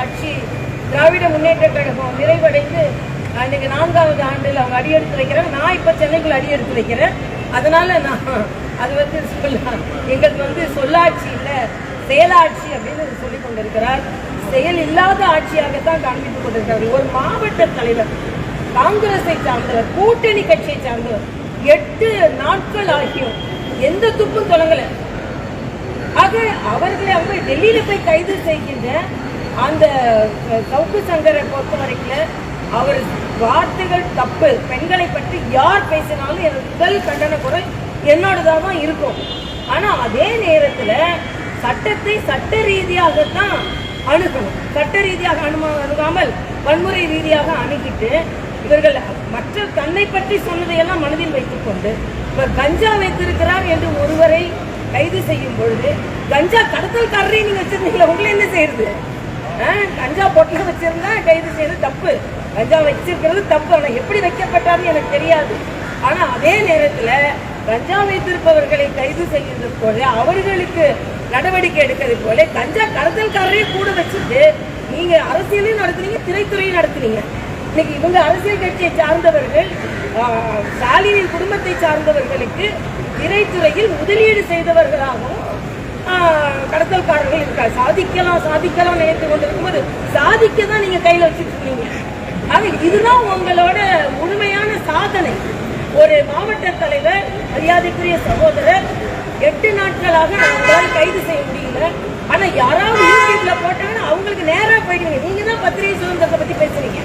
ஆட்சி திராவிட முன்னேற்ற கழகம் நிறைவடைந்து அன்னைக்கு நான்காவது ஆண்டில் அவங்க அடியெடுத்து வைக்கிறாங்க நான் இப்போ சென்னைக்குள்ள அடியெடுத்து வைக்கிறேன். அதனால நான் அது வந்து சொல்லலாம் எங்களுக்கு வந்து சொல்லாட்சி இல்லை செயலாட்சி அப்படின்னு சொல்லிக் கொண்டிருக்கிறார். செயல் இல்லாத ஆட்சியாகத்தான் காண்பித்துக் கொண்டிருக்கிறார். ஒரு மாவட்ட தலைவர் காங்கிரஸை சார்ந்தவர் கூட்டணி கட்சியை சார்ந்தவர் எட்டு நாட்கள் ஆகியும் எந்த துப்பும் தொடங்கல. ஆக அவர்களை அவங்க டெல்லியில போய் கைது செய்கின்ற அந்த சவுக்கு சங்கரை பொறுத்த வரைக்கும் அவர் வார்த்தைகள் தப்பு பெண்களை பற்றி யார் பேசினாலும் எனது முதல் கண்டன குரல் என்னோடதாக தான் இருக்கும். ஆனால் அதே நேரத்தில் சட்டத்தை சட்ட ரீதியாகத்தான் அணுகணும். சட்ட ரீதியாக அணுமா அணுகாமல் வன்முறை ரீதியாக அணுகிட்டு இவர்கள் மற்ற தன்னை பற்றி சொன்னதையெல்லாம் மனதில் வைத்துக்கொண்டு இவர் கஞ்சா வைத்திருக்கிறார் என்று ஒருவரை கைது செய்யும் பொழுது கஞ்சா கடத்தல்காரரை நீங்கள் வச்சிருந்தீங்களா உங்களை என்ன செய்யறது? கஞ்சா பொட்டில வச்சிருந்தா கைது செய்யறது தப்பு. கஞ்சா வச்சிருக்கிறது தப்பு. ஆனால் எப்படி வைக்கப்பட்டார்னு எனக்கு தெரியாது. ஆனா அதே நேரத்தில் கஞ்சா வைத்திருப்பவர்களை கைது செய்யறது போல அவர்களுக்கு நடவடிக்கை எடுக்கிறது போல கஞ்சா கடத்தல்காரரையும் கூட வச்சுட்டு நீங்க அரசியலையும் நடத்துனீங்க திரைத்துறையும் நடத்துனீங்க. இன்னைக்கு இவங்க அரசியல் கட்சியை சார்ந்தவர்கள் ஸ்டாலினின் குடும்பத்தை சார்ந்தவர்களுக்கு திரைத்துறையில் முதலீடு செய்தவர்களாகவும் கடத்தல்காரர்கள் இருக்கா சாதிக்கலாம் சாதிக்கலாம் நினைத்து கொண்டிருக்கும் போது சாதிக்க தான் நீங்க கையில வச்சுட்டு இருக்கீங்க இதுதான் உங்களோட முழுமையான சாதனை. ஒரு மாவட்ட தலைவர் மரியாதைக்குரிய சகோதரர் எட்டு நாட்களாக உங்களால் கைது செய்ய முடியல. ஆனா யாராவது யூடியூப்ல போட்டாங்கன்னா அவங்களுக்கு நேரா போயிடுவீங்க. நீங்க தான் பத்திரிகை சுதந்திரத்தை பத்தி பேசுறீங்க.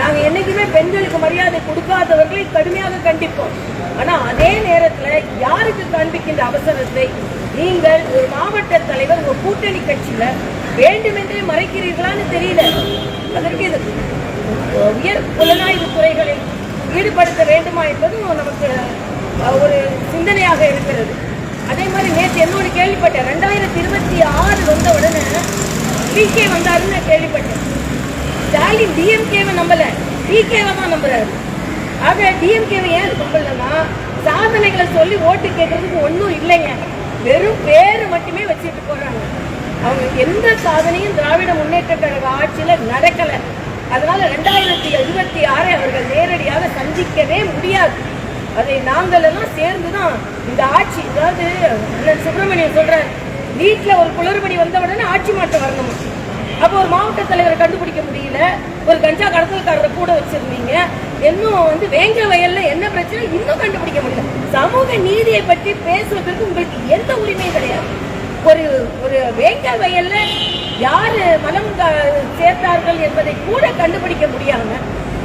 நாங்க என்னைக்குமே பெண்களுக்கு மரியாதை கொடுக்காதவர்களை கடுமையாக கண்டிப்போம். ஆனா அதே நேரத்துல யாருக்கு காண்பிக்கின்ற அவசரத்தை நீங்கள் ஒரு மாவட்ட தலைவர் ஒரு கூட்டணி கட்சியில வேண்டுமென்றே மறைக்கிறீர்களான்னு தெரியல. அதற்கு இது உயர் புலனாய்வு துறைகளில் ஈடுபடுத்த வேண்டுமா என்பதும் நமக்கு ஒரு சிந்தனையாக இருக்கிறது. அதே மாதிரி நேற்று என்னோட கேள்விப்பட்டேன். ரெண்டாயிரத்தி இருபத்தி ஆறு வந்த உடனே பிகே வந்தாருன்னு நான் கேள்விப்பட்டேன். ஸ்டாலின் டிஎம்கேவை நம்பல. பிகேவை தான் நம்புறாரு. ஆக டிஎம்கேவை ஏன் நம்பலன்னா சாதனைகளை சொல்லி ஓட்டு கேட்கறதுக்கு ஒன்றும் இல்லைங்க. வெறும் பேரு மட்டுமே வச்சுட்டு போறாங்க. அவங்க எந்த சாதனையும் திராவிட முன்னேற்ற கழக ஆட்சியில நடக்கல. அதனால ரெண்டாயிரத்தி இருபத்தி ஆறை அவர்கள் நேரடியாக சந்திக்கவே முடியாது. அதை நாங்கள் எல்லாம் சேர்ந்து தான் இந்த ஆட்சி அதாவது அண்ணன் சுப்பிரமணியன் சொல்ற வீட்டில் ஒரு குளறுபடி வந்த உடனே ஆட்சி மாற்றம் வரணும்? அப்போ ஒரு மாவட்ட தலைவரை கண்டுபிடிக்க முடியல. ஒரு கஞ்சா கடத்தல்காரரை கூட வச்சிருந்தீங்க. இன்னும் வந்து வேங்க வயல்ல என்ன பிரச்சனை? இன்னும் கண்டுபிடிக்க சமூக நீதியை பற்றி பேசுவதற்கு உங்களுக்கு எந்த உரிமையும் கிடையாது. ஒரு ஒரு வேங்க வயல்ல யாரு மலம் க- சேர்த்தார்கள் என்பதை கூட கண்டுபிடிக்க முடியாம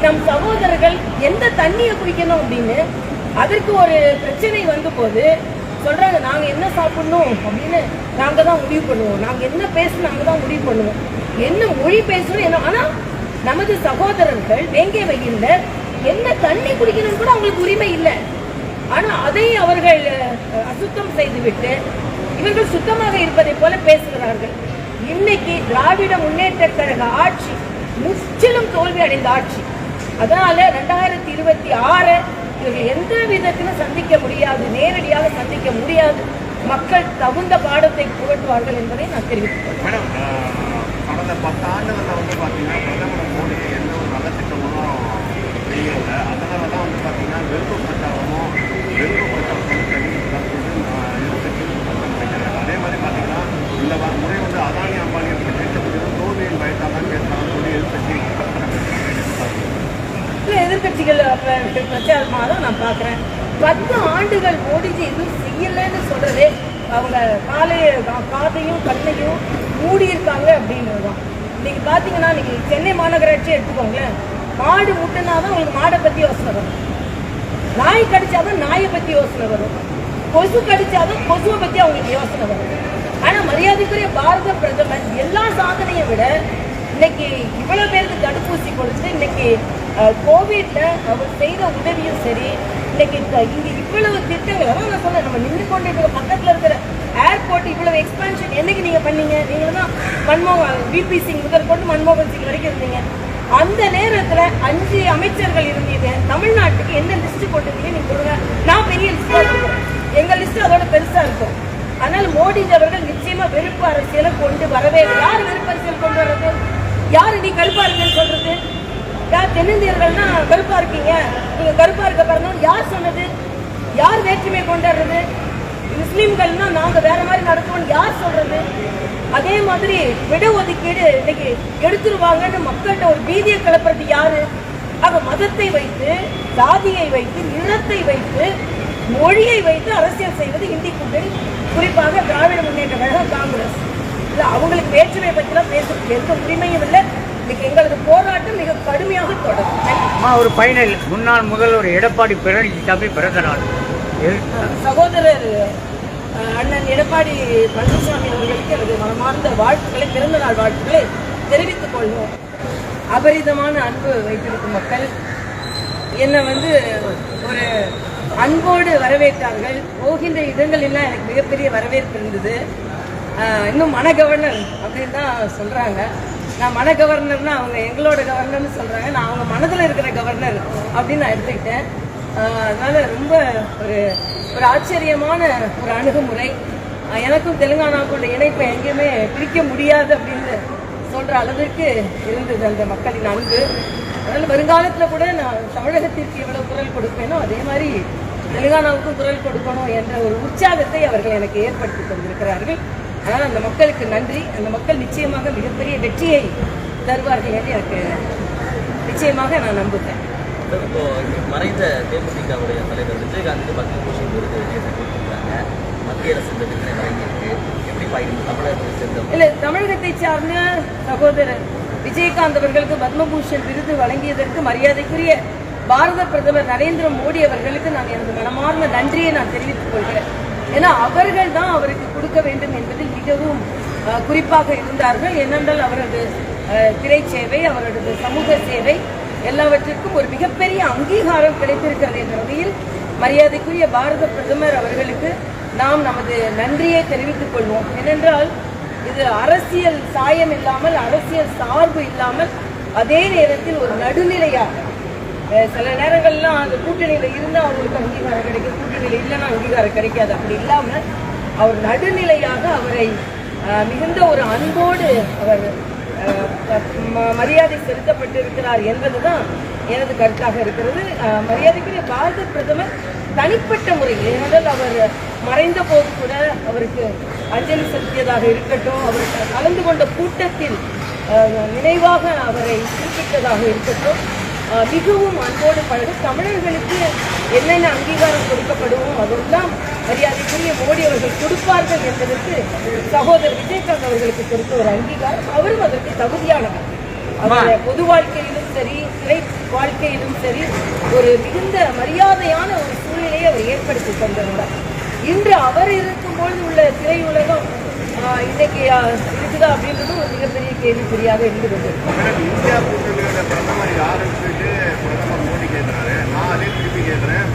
நம் சகோதரர்கள் எந்த தண்ணியை குடிக்கணும் அப்படின்னு அதற்கு ஒரு பிரச்சனை வந்த போது சொல்றாங்க நாங்க என்ன சாப்பிடணும்? அப்படின்னு நாங்க தான் முடிவு பண்ணுவோம். நாங்க என்ன பேசணும் நாங்க தான் முடிவு பண்ணுவோம். என்ன மொழி பேசணும் என்ன ஆனா நமது சகோதரர்கள் வேங்கை வகையில் என்ன தண்ணி குடிக்கணும்னு கூட அவங்களுக்கு உரிமை இல்லை. ஆனால் அதை அவர்கள் அசுத்தம் செய்துவிட்டு இவர்கள் சுத்தமாக இருப்பதை போல பேசுகிறார்கள். இன்னைக்கு திராவிட முன்னேற்ற கழக ஆட்சி முற்றிலும் தோல்வி அடைந்த ஆட்சி. அதனால ரெண்டாயிரத்தி இருபத்தி ஆறு இவர்கள் எந்த விதத்திலும் சந்திக்க முடியாது நேரடியாக சந்திக்க முடியாது. மக்கள் தகுந்த பாடத்தை புகட்டுவார்கள் என்பதை நான் தெரிவித்துக் மேடம் கடந்த பத்து ஆண்டுகளில் வந்து பார்த்தீங்கன்னா பிரதமர் எந்த ஒரு நலத்திட்டமும் அதனால தான் வந்து பார்த்தீங்கன்னா வெறுப்பு பிரச்சாரமும் அதே மாதிரி பார்த்தீங்கன்னா இந்த முறை வந்து அதானி அம்பானி தோல்வியின் பயத்தால் தான் சொல்லி எதிர்க்கட்சிகள் பிரச்சாரமாக தான் நான் பார்க்குறேன். பத்து ஆண்டுகள் மோடிஜி எதுவும் செய்யலைன்னு சொல்றதே அவங்க காலை காதையும் கண்ணையும் மூடி இருக்காங்க அப்படின்றது தான் இன்னைக்கு பார்த்தீங்கன்னா இன்னைக்கு சென்னை மாநகராட்சியை எடுத்துக்கோங்களேன். மாடு முட்டினா தான் உங்களுக்கு மாடை பற்றி யோசனை வரும். நாய் கடிச்சாதான் நாயை பற்றி யோசனை வரும். கொசு கடிச்சாதான் கொசுவை பற்றி அவங்களுக்கு யோசனை வரும். ஆனா மரியாதைக்குரிய பாரத பிரதமர் எல்லா சாதனையை விட இன்னைக்கு இவ்வளவு பேருக்கு தடுப்பூசி கொடுத்து இன்னைக்கு கோவிடில் கோவிட்ல அவர் செய்த உதவியும் சரி இன்னைக்கு இங்கே இங்க இவ்வளவு திட்டங்கள் அதான் நான் சொன்னேன் நம்ம நின்று கொண்டு இருக்கிற பக்கத்துல இருக்கிற ஏர்போர்ட் இவ்வளவு எக்ஸ்பென்ஷன் என்னைக்கு நீங்க பண்ணீங்க? நீங்க தான் மன்மோகன் விபி சிங் முதல் கொண்டு மன்மோகன் சிங் வரைக்கும் இருந்தீங்க. அந்த நேரத்துல அஞ்சு அமைச்சர்கள் இருந்தீங்க. தமிழ்நாட்டுக்கு என்ன லிஸ்ட் போட்டிருந்தீங்க நீங்க கொடுங்க நான் பெரிய லிஸ்ட் கொடுக்குறேன் எங்க லிஸ்ட் அதோட பெருசா இருக்கும். ஆனால் மோடிஜி அவர்கள் நிச்சயமா வெறுப்பு அரசியலை கொண்டு வரவே இல்லை. யார் வெறுப்பு அரசியல் கொண்டு வர்றது? யாரு நீ கருப்பா இருக்கேன்னு சொல்றது? யார் தென்னிந்தியர்கள்னா கருப்பா இருக்கீங்க. நீங்க கருப்பா இருக்க பிறந்தவங்க யார் சொன்னது? யார் வேற்றுமை கொண்டாடுறது? முஸ்லீம்கள்னா நாங்க வேற மாதிரி நடக்கணும்னு யார் சொல்றது? அதே மாதிரி விட ஒதுக்கீடு இன்னைக்கு எடுத்துருவாங்கன்னு மக்கள்கிட்ட ஒரு பீதியை கிளப்புறது யாரு? ஆக மதத்தை வைத்து ஜாதியை வைத்து நிறத்தை வைத்து மொழியை வைத்து அரசியல் செய்வது இந்தி கூட்டணி. குறிப்பாக திராவிட முன்னேற்ற கழகம் காங்கிரஸ். இல்லை அவங்களுக்கு வேற்றுமை பற்றிலாம் பேசுறதுக்கு எந்த உரிமையும் இல்லை. இன்னைக்கு எங்களது போராட்டம் மிக கடுமையாக தொடரும். ஒரு பைனல் முன்னாள் முதல்வர் எடப்பாடி பழனிசாமி பிறந்த நாள். சகோதரர் அண்ணன் எடப்பாடி பழனிசாமி அவர்களுக்கு எனது மனமார்ந்த வாழ்த்துக்களை பிறந்த நாள் வாழ்த்துக்களை தெரிவித்துக் கொள்வோம். அபரிதமான அன்பு வைத்திருக்கும் மக்கள் என்னை வந்து ஒரு அன்போடு வரவேற்றார்கள். போகின்ற இடங்களெல்லாம் எனக்கு மிகப்பெரிய வரவேற்பு இருந்தது. இன்னும் மன கவர்னர் அப்படின்னு தான் சொல்கிறாங்க நான் மன கவர்னர்னா அவங்க எங்களோட கவர்னர்னு சொல்கிறாங்க நான் அவங்க மனதில் இருக்கிற கவர்னர் அப்படின்னு நான் எடுத்துக்கிட்டேன். அதனால் ரொம்ப ஒரு ஒரு ஆச்சரியமான ஒரு அணுகுமுறை. எனக்கும் தெலுங்கானாவுக்குள்ள இணைப்பை எங்கேயுமே பிரிக்க முடியாது அப்படின்னு சொல்கிற அளவிற்கு இருந்தது அந்த மக்களின் அன்பு. அதனால் வருங்காலத்தில் கூட நான் தமிழகத்திற்கு எவ்வளோ குரல் கொடுப்பேனோ அதே மாதிரி தெலுங்கானாவுக்கும் குரல் கொடுக்கணும் என்ற ஒரு உற்சாகத்தை அவர்கள் எனக்கு ஏற்படுத்தி தந்திருக்கிறார்கள் அதனால் அந்த மக்களுக்கு நன்றி. அந்த மக்கள் நிச்சயமாக மிகப்பெரிய வெற்றியை தருவார்கள் என்று எனக்கு நிச்சயமாக நான் நம்புகிறேன். சார், இப்போ மறைந்த தேமுதிகவுடைய தலைவர் விஜயகாந்துக்கு பத்ம பூஷன் விருது நேற்று கொடுத்திருக்காங்க. மத்திய அரசு இந்த விருதினை வழங்கியிருக்கு. எப்படி பாய்ந்து தமிழகத்தை சேர்ந்த இல்ல தமிழகத்தை சார்ந்த சகோதரர் விஜயகாந்த் அவர்களுக்கு பத்மபூஷன் விருது வழங்கியதற்கு மரியாதைக்குரிய பாரத பிரதமர் நரேந்திர மோடி அவர்களுக்கு நான் எனது மனமார்ந்த நன்றியை நான் தெரிவித்துக் கொள்கிறேன். ஏன்னா அவர்கள் தான் அவருக்கு கொடுக்க வேண்டும் என்பதில் மிகவும் குறிப்பாக இருந்தார்கள். ஏனென்றால் அவரது திரை சேவை அவரது சமூக சேவை எல்லாவற்றிற்கும் ஒரு மிகப்பெரிய அங்கீகாரம் கிடைத்திருக்கிறது என்ற வகையில் மரியாதைக்குரிய பாரத பிரதமர் அவர்களுக்கு நாம் நமது நன்றியை தெரிவித்துக் கொள்வோம். ஏனென்றால் இது அரசியல் சாயம் இல்லாமல் அரசியல் சார்பு இல்லாமல் அதே நேரத்தில் ஒரு நடுநிலையாக சில நேரங்கள்லாம் அந்த கூட்டணியில் இருந்தால் அவங்களுக்கு அங்கீகாரம் கிடைக்கும் கூட்டணியில் இல்லைன்னா அங்கீகாரம் கிடைக்காது. அப்படி இல்லாமல் அவர் நடுநிலையாக அவரை மிகுந்த ஒரு அன்போடு அவர் மரியாதை செலுத்தப்பட்டிருக்கிறார் என்பதுதான் எனது கருத்தாக இருக்கிறது. மரியாதைக்குரிய பாரத பிரதமர் தனிப்பட்ட முறையில் ஏனென்றால் அவர் மறைந்த போது கூட அவருக்கு அஞ்சலி செலுத்தியதாக இருக்கட்டும் அவர் கலந்து கொண்ட கூட்டத்தில் நினைவாக அவரை குறிப்பிட்டதாக இருக்கட்டும் மிகவும் அன்போடு பழக தமிழர்களுக்கு என்னென்ன அங்கீகாரம் கொடுக்கப்படுமோ அதெல்லாம் மரியாதைக்குரிய மோடி அவர்கள் கொடுப்பார்கள் என்பதற்கு சகோதரர் விஜயகாந்த் அவர்களுக்கு கொடுத்த ஒரு அங்கீகாரம். அவரும் அதற்கு தகுதியானவர். அவர் பொது வாழ்க்கையிலும் சரி திரை வாழ்க்கையிலும் சரி ஒரு மிகுந்த மரியாதையான ஒரு சூழ்நிலையை அவர் ஏற்படுத்தி தந்திருந்தார் இன்று அவர் இருக்கும்பொழுது உள்ள திரையுலகம் ஆஹ், இன்னைக்கு இருக்குதா அப்படின்றது ஒரு மிகப்பெரிய கேள்விக்குறியாக இருந்து கொண்டிருக்கு மேடம் இந்தியா கூட்டணியோட பிரதமர் யாருன்னு சொல்லிட்டு பிரதமர் மோடி கேட்குறாரு நான் அதே திருப்பி கேட்குறேன்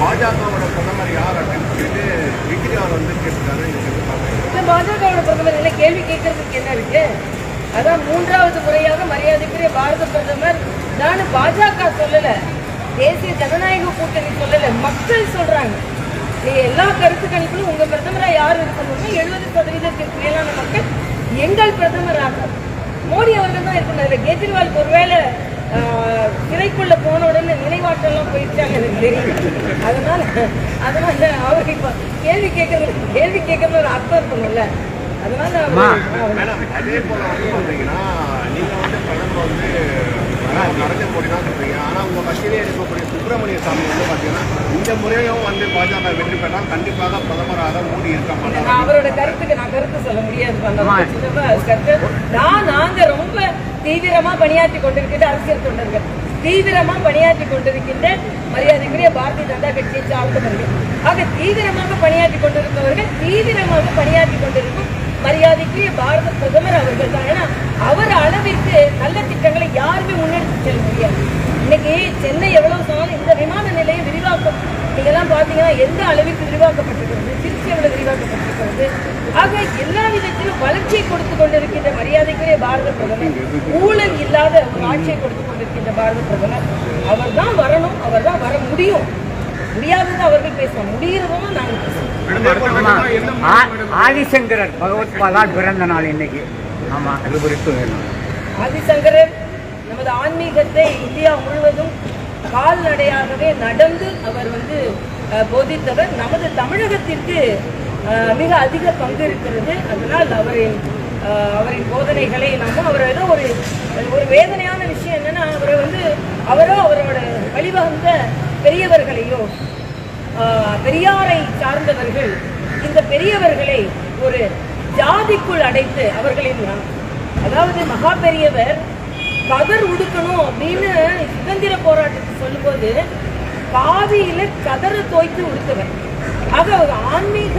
பாஜகவோட பிரதமர் யார் அப்படின்னு சொல்லிட்டு விக்ரியார் வந்து பார்க்குறீங்க இந்த பாஜகவோட பிரதமர் என்ன கேள்வி கேட்கறதுக்கு என்ன இருக்கு? அதான் மூன்றாவது முறையாக மரியாதைக்குரிய பாரத பிரதமர் நான் பாஜக சொல்லல. தேசிய ஜனநாயக கூட்டணி சொல்லல. மக்கள் சொல்றாங்க. எல்லா கருத்து கணிப்பிலும் உங்க பிரதமரா யார் இருக்கணும்னா எழுபது சதவீதத்திற்கு மேலான மக்கள் எங்கள் பிரதமராக மோடி அவர்கள் தான் இருக்கணும் இதுல கெஜ்ரிவாலுக்கு ஒருவேளை சிறைக்குள்ள போன உடனே நினைவாற்றெல்லாம் போயிடுச்சாங்க எனக்கு தெரியும். அதனால அதனால அவர் இப்ப கேள்வி கேட்கறது கேள்வி கேட்கறது ஒரு அர்த்தம் இருக்கணும்ல அதனால அதே போல வந்து பார்த்தீங்கன்னா வந்து பிரதமர் வந்து அதான் நரேந்திர மோடி தான் சொல்றீங்க. ஆனா உங்க கட்சியிலே இருக்கக்கூடிய சுப்பிரமணிய சாமி வந்து பார்த்தீங்கன்னா இந்த முறையும் வந்து பாஜக வெற்றி பெற்றால் கண்டிப்பாக பிரதமராக மோடி இருக்க அவரோட கருத்துக்கு நான் கருத்து சொல்ல முடியாது நான் நாங்க ரொம்ப தீவிரமா பணியாற்றி கொண்டிருக்கின்ற அரசியல் தொண்டர்கள். தீவிரமா பணியாற்றி கொண்டிருக்கின்ற மரியாதைக்குரிய பாரதிய ஜனதா கட்சியை சார்ந்தவர்கள். ஆக தீவிரமாக பணியாற்றி கொண்டிருப்பவர்கள் தீவிரமாக பணியாற்றி கொண்டிருக்கும் மரியாதைக்குரிய பாரத பிரதமர் அவர்கள் தான். ஏன்னா அவர் அளவிற்கு நல்ல திட்டங்களை யாருமே முன்னெடுத்து செல்ல முடியாது. இன்னைக்கு சென்னை எவ்வளவு சொன்னாலும் இந்த விமான நிலையம் விரிவாக்கம் நீங்கெல்லாம் பார்த்தீங்கன்னா எந்த அளவிற்கு விரிவாக்கப்பட்டிருக்கிறது? திருச்சி எவ்வளவு விரிவாக்கப்பட்டிருக்கிறது? ஆக எல்லா விதத்திலும் வளர்ச்சியை கொடுத்து கொண்டிருக்கின்ற மரியாதைக்குரிய பாரத பிரதமர் ஊழல் இல்லாத ஒரு ஆட்சியை கொடுத்து கொண்டிருக்கின்ற பாரத பிரதமர் அவர் தான் வரணும் அவர் தான் வர முடியும். முடியாதது அவர்கள் முடிகிறதும் நாங்கள் பேசுவோம். ஆ- ஆதிசங்கரர் பகவத்பாதால் பிறந்த நாள் இன்னைக்கு. ஆமா அது குறித்து வேணும். ஆதிசங்கரர் நமது ஆன்மீகத்தை இந்தியா முழுவதும் கால்நடையாகவே நடந்து அவர் வந்து அஹ், போதித்தவர். நமது தமிழகத்திற்கு அஹ், மிக அதிக பங்கு இருக்கிறது. அதனால் அவரின் அஹ், அவரின் போதனைகளை நாம அவர் ஏதோ ஒரு ஒரு வேதனையான விஷயம் என்னன்னா அவரை வந்து அவரோ அவரோட வழிவகுந்த பெரியவர்களையோ பெரியாரை சார்ந்தவர்கள் இந்த பெரியவர்களை ஒரு ஜாதிக்குள் அடைத்து அவர்களின் அதாவது மகா பெரியவர் கதர் உடுக்கணும் அப்படின்னு சுதந்திர போராட்டத்தை சொல்லும்போது பாதியில கதரை தோய்த்து உடுத்தவர். ஆக ஆன்மீக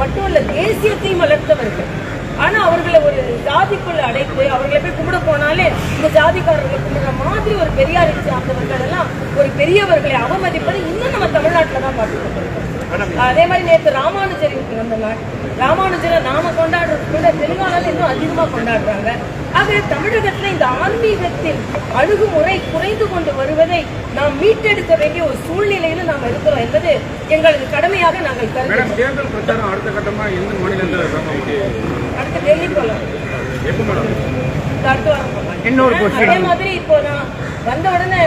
மட்டும் இல்ல தேசியத்தையும் வளர்த்தவர்கள். ஆனா அவர்களை ஒரு ஜாதிக்குள்ள அடைத்து அவர்களை போய் கும்பிட போனாலே இந்த ஜாதிக்காரர்களை கும்பிடுற மாதிரி ஒரு பெரியாரை சார்ந்தவர்கள் எல்லாம் ஒரு பெரியவர்களை அவமதிப்பது இன்னும் நம்ம தமிழ்நாட்டில் தான் பார்த்துட்டு அதே மாதிரி நேற்று ராமானுஜர் நம்ம நாள். ராமானுஜரை நாம கொண்டாடுறது கூட தெலுங்கானால இன்னும் அதிகமா கொண்டாடுறாங்க. ஆக தமிழகத்துல இந்த ஆன்மீகத்தின் அணுகுமுறை குறைந்து கொண்டு வருவதை நாம் மீட்டெடுக்க வேண்டிய ஒரு சூழ்நிலையில நாம் இருக்கிறோம் என்பது எங்களது கடமையாக நாங்கள் கருதுகிறோம். தேர்தல் பிரச்சாரம் அடுத்த கட்டமா எந்த மாநிலத்தில் அடுத்து டெல்லி இந்த அடுத்த வாரம். அதே மாதிரி இப்போ நான் வந்த உடனே